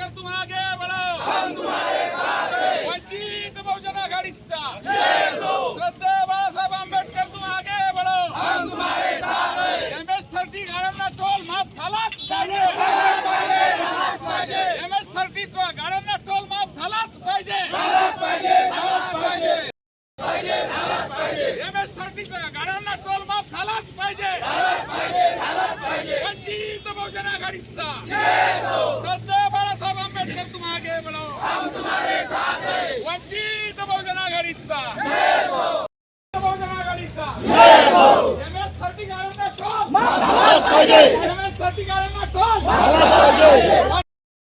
आंबेडकर तुम आगे बढ़ाओ हम तुम्हारे साथ हैं वंचित बहुजन आघाडीचा. श्रद्धे बाळासाहेब आंबेडकर तुम आगे बढ़ो हम तुम्हारे साथ हैं एम एस थर्टी गाड्यांना टोल माफ झालाच पाहिजे. एम एस थर्टी गाड्यांना टोल माफ झालाच पाहिजे. एम एस थर्टी गाड्यांना टोल माफ झालाच पाहिजे. वंचित बहुजन आघाडीचा. श्रद्धेय आंबेडकर तुम आगे बढ़ो हम तुम्हारे साथ हैं वंचित बहुजन आघाडीचा बहुजन आघाडीचा एम एस थर्टी गाड्यांना टोल एम एस थर्टी गाड्यांना टोल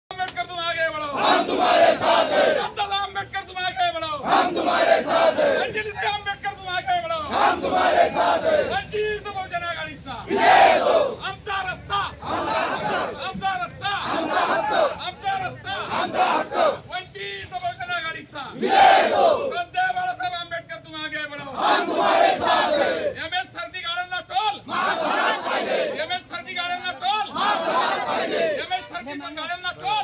आंबेडकर तुम आगे बढ़ो हम तुम्हारे साथ हैं अब्दुल्ला आंबेडकर तुम आगे बढ़ो हम तुम्हारे साथ हैं अंजलि जी आंबेडकर तुम आगे बढ़ो हम तुम्हारे साथ हैं वंचित बहुजन आघाडीचा आमचा रस्ता आमचा रस्ता आमचा रस्ता वंचित बहुजन आघाडीचा श्रद्धेय बाळासाहेब आंबेडकर तुम आगे बढ़ो हम तुम्हारे साथ हैं एम एस थर्टी गाड्यांना टोल. एम एस थर्टी गाड्यांना टोल. एम एस थर्टी गाड्यांना टोल.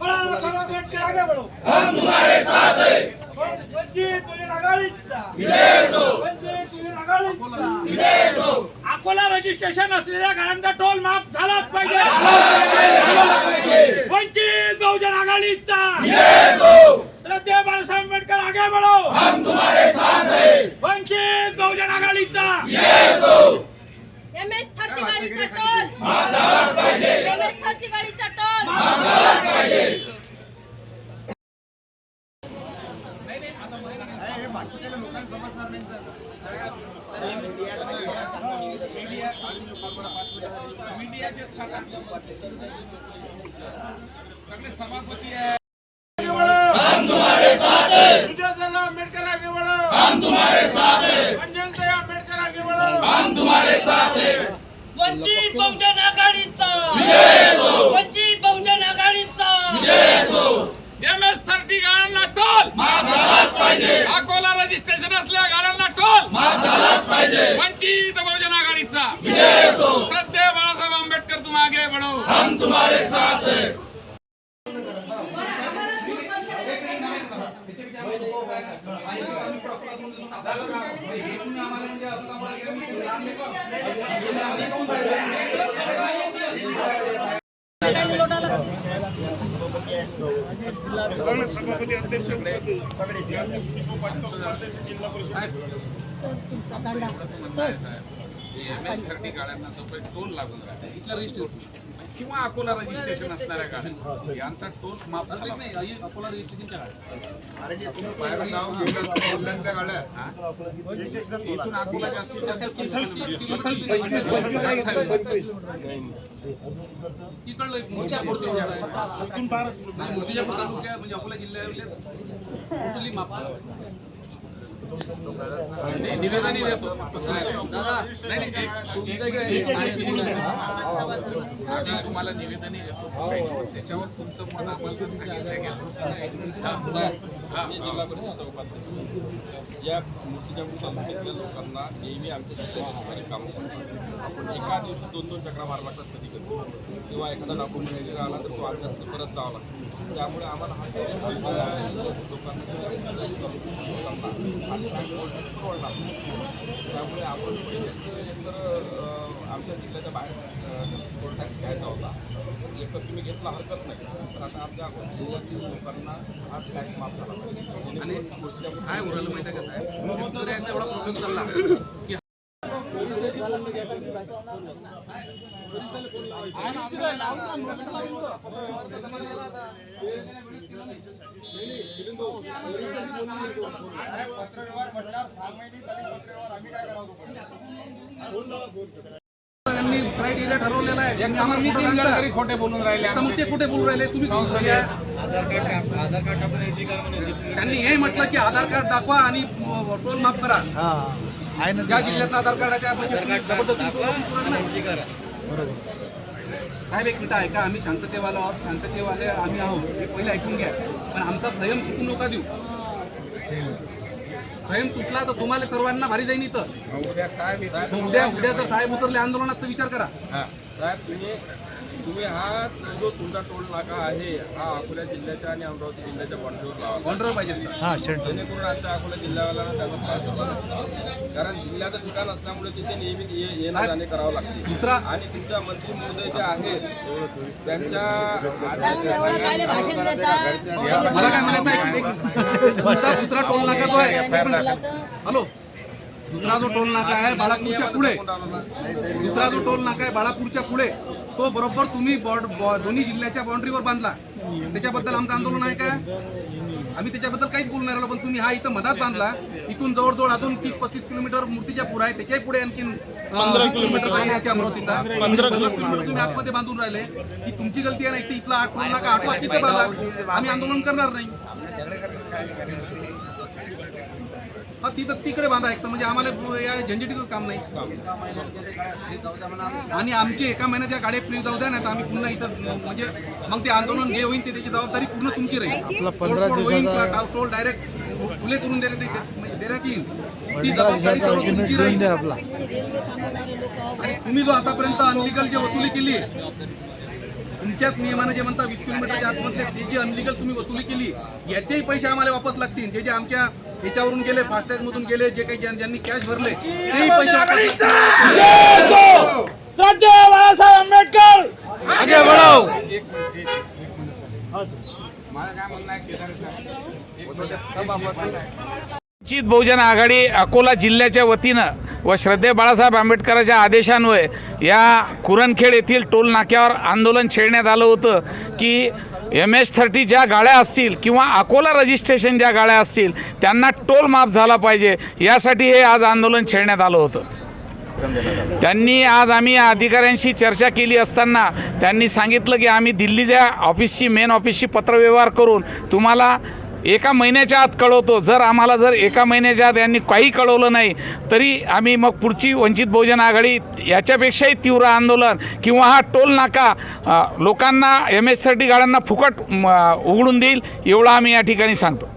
बाळासाहेब आंबेडकर आगे बढ़ो. हम तुम्हारे साथ हैं वंचित बहुजन आघाडीचा वंचित बहुजन आघाडीचा अकोला रजिस्ट्रेशन असलेल्या गाड्यांचा टोल माफ झालाच पाहिजे. वंचित बहुजन आघाडीचा. श्रद्धेय बाळासाहेब आंबेडकर आगे बढ़ो. हम तुम्हारे साथ हैं. वंचित बहुजन आघाडीचा. एम एस थर्टी गाडीचा टोल. एम एस थर्टी गाडीचा टोल. मीडियाचे सगळे सगळे सभापती आहे सुजाताला आंबेडकर आगे बढ़ो हम तुम्हारे साथ हैं। अंजन से आंबेडकर आगे बढ़ो हम तुम्हारे साथ हैं। वंचित बहुजन आघाडीचा. वंचित बहुजन आघाडीचा. एम एस थर्टी गाड्यांना टोल. रजिस्ट्रेशन हेरून आम्हाला म्हणजे असं सभापती अध्यक्ष सगळे जिल्हा परिषद साहेब एम एस थर्टी गाड्यांना जो काही टोल लागून राहिला इथला रजिस्ट्रेशन किंवा अकोला रजिस्ट्रेशन असणाऱ्या गाड्या यांचा टोल माफ झाला पाहिजे. अकोला रजिस्ट्रेशनच्या गाड्या हा? इथून अकोला जास्तीत जास्त तीस किलोमीटर तिकडलं नाही मोर्चापूर तालुक्या म्हणजे अकोला जिल्ह्यातले टोटली माफ करा. ते निवेदनही देतो. नाही नाही एक- एक- आम्ही तुम्हाला निवेदनही देतो. त्याच्यावर तुमचं मत आम्हाला जर सांगितलं गेलं. जिल्हा परिषद चौकाध्यक्ष या मूर्तिजापूर तालुक्यातल्या लोकांना नेहमी आमच्या जिल्ह्याच्या कामं करतात. आपण एका दिवशी दोन दोन चक्रा मार लागतात कधी कधी. किंवा एखादा डॉक्युमेंट वगैरे आला तर तो आठ परत जावा लागतो. त्यामुळे आम्हाला हा लोकांना लोकांना हा टॅक्स टोल परवडणार. त्यामुळे आपण पहिलेच एकतर आमच्या जिल्ह्याच्या बाहेर टोल टॅक्स घ्यायचा होता. एकतर तुम्ही घेतला हरकत नाही. तर आता आमच्या जिल्ह्यातील लोकांना हा टॅक्स माफ झाला पाहिजे. आणि मूर्तिजापूर काय उरालं माहिती आहे का साहेब? शेतकऱ्यांचा एवढा प्रॉब्लेम चालला. की पत्रव्यवहार म्हटल्यावर त्यांनी क्रायटेरिया ठरवलेला आहे? खोटे बोलून राहिले मग ते. कुठे बोलू राहिले तुम्ही. या. त्यांनी हे म्हटलं की आधार कार्ड दाखवा आणि टोल माफ करा ज्या जिल्ह्यातलं आधार कार्ड आहे त्या म्हणजे जबरदस्ती टोल माफ करा. साहेब एक मिनिट आहे का आम्ही शांततेवाला आहोत शांततेवाले आम्ही आहोत. हे पहिले ऐकून घ्या. पण आमचा संयम चुकून नका देऊ. स्वयं तुटला तर तुम्हाला सर्वांना भारी जाईन इथं. उद्या उद्या उद्या जर साहेब उतरले आंदोलनात तर विचार करा. साहेब तुम्ही तुम्ही हा जो तुमचा टोल नाका आहे हा अकोला जिल्ह्याच्या आणि अमरावती जिल्ह्याच्या बॉर्डरवर लावा. कॉन्ट्रोल पाहिजे. जेणेकरून आमच्या अकोला जिल्ह्यावाल्यांना त्याचा त्रास होणार नाही. कारण जिल्ह्याचं ठिकाण असल्यामुळे तिथे नेहमी ये- येणं जाणे करावं लागते. दुसरा आणि तुमच्या मंत्री महोदय जे आहेत त्यांच्या एवढं काय भाषण देतात मला काय म्हणायचं आहे? एक- दुसरा टोल नाका जो आहे. हॅलो. दुसरा जो टोल नाका आहे बाळापूरच्या पुढे. दुसरा जो टोल नाका आहे बाळापूरच्या पुढे. तो बरोबर तुम्ही बॉर्ड दोन्ही जिल्ह्याच्या बाउंड्रीवर बांधला. त्याच्याबद्दल आमचं आंदोलन आहे का आम्ही त्याच्याबद्दल काहीच बोलणार आलो पण तुम्ही हा इथं मधात बांधला. इथून जवळजवळ अजून तीस पस्तीस किलोमीटर मूर्तीच्या पुढे आहे. त्याच्याही पुढे आणखीन किलोमीटर जाईल आहे अमरावतीचा. पन्नास किलोमीटर तुम्ही आतमध्ये बांधून राहिले. ही तुमची गलती आहे ना की इथला आठ टोल नाका आठवा तिथे बांधा. आम्ही आंदोलन करणार नाही. हा तिथं तिकडे बांधा एक तर म्हणजे आम्हाला या झंझटीचं काम नाही. आणि आमचे एका महिन्यात या गाड्या फ्री जाऊ द्या नाही तर आम्ही पुन्हा इथं म्हणजे मग ते आंदोलन जे होईल ते त्याची जबाबदारी पूर्ण तुमची राहील. टोल डायरेक्ट खुले करून दिले ते म्हणजे देण्यात येईल. ती जबाबदारी सर्व तुमची राहील. आणि तुम्ही जो आतापर्यंत अनलिगल जे वसुली केली तुमच्याच नियमाने जे म्हणता वीस किलोमीटरच्या आतमध्ये ते जी अनलिगल तुम्ही वसुली केली याचेही पैसे आम्हाला वापस लागतील. जे जे आमच्या याच्यावरून गेले फास्टॅग मधून गेले जे काही ज्यां- ज्यांनी कॅश भरले तेही पैसे बाळासाहेब आंबेडकर! वंचित बहुजन आघाडी अकोला जिल्ह्याच्या वतीनं व श्रद्धे बाळासाहेब आंबेडकरांच्या आदेशान्वये या कुरणखेड येथील टोल नाक्यावर आंदोलन छेडण्यात आलं होतं की एम एच थर्टी ज्या गाड्या असतील किंवा अकोला रजिस्ट्रेशन ज्या गाड्या असतील त्यांना टोल माफ झाला पाहिजे. यासाठी हे आज आंदोलन छेडण्यात आलं होतं. त्यांनी आज आम्ही या अधिकाऱ्यांशी चर्चा केली असताना त्यांनी सांगितलं की आम्ही दिल्लीच्या ऑफिसशी मेन ऑफिसशी पत्रव्यवहार करून तुम्हाला एका महिन्याच्या आत कळवतो. जर आम्हाला जर एका महिन्याच्या आत यांनी काही कळवलं नाही तरी आम्ही मग पुढची वंचित बहुजन आघाडी याच्यापेक्षाही तीव्र आंदोलन किंवा हा टोल नाका लोकांना एम एस थर्टी गाड्यांना फुकट उघडून देईल एवढं आम्ही या ठिकाणी सांगतो.